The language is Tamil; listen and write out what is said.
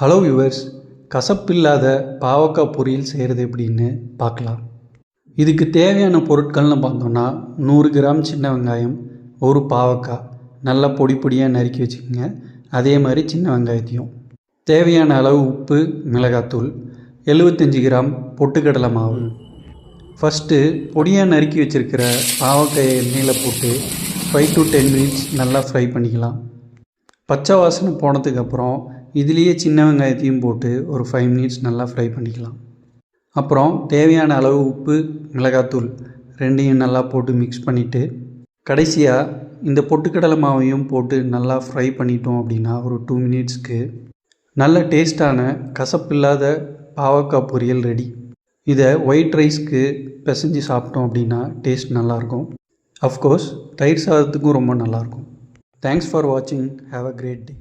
ஹலோ வியூவர்ஸ் கசப்பில்லாத பாவக்காய் பொரியல் செய்கிறது எப்படின்னு பார்க்கலாம். இதுக்கு தேவையான பொருட்கள்னு பார்த்தோம்னா நூறு கிராம் சின்ன வெங்காயம் ஒரு பாவக்காய் நல்லா பொடி பொடியாக நறுக்கி வச்சுக்கோங்க. அதே மாதிரி சின்ன வெங்காயத்தையும். தேவையான அளவு உப்பு மிளகாத்தூள் எழுபத்தஞ்சி கிராம் பொட்டுக்கடலை மாவு. ஃபஸ்ட்டு பொடியாக நறுக்கி வச்சுருக்கிற பாவக்காயை எண்ணெயில் போட்டு ஃபைவ் டு டென் மினிட்ஸ் நல்லா ஃப்ரை பண்ணிக்கலாம். பச்சை வாசனை போனதுக்கப்புறம் இதுலேயே சின்ன வெங்காயத்தையும் போட்டு ஒரு ஃபைவ் மினிட்ஸ் நல்லா ஃப்ரை பண்ணிக்கலாம். அப்புறம் தேவையான அளவு உப்பு மிளகாத்தூள் ரெண்டையும் நல்லா போட்டு மிக்ஸ் பண்ணிவிட்டு கடைசியாக இந்த பொட்டுக்கடலை மாவையும் போட்டு நல்லா ஃப்ரை பண்ணிட்டோம் அப்படின்னா ஒரு டூ மினிட்ஸ்க்கு நல்ல டேஸ்டான கசப்பில்லாத பாவக்காய் பொரியல் ரெடி இதை ஒயிட் ரைஸ்க்கு பிசைஞ்சு சாப்பிட்டோம் அப்படின்னா டேஸ்ட் நல்லாயிருக்கும். அஃப்கோர்ஸ் தயிர் சாதத்துக்கும் ரொம்ப நல்லாயிருக்கும். தேங்க்ஸ் ஃபார் வாட்சிங் ஹாவ் அ கிரேட் டே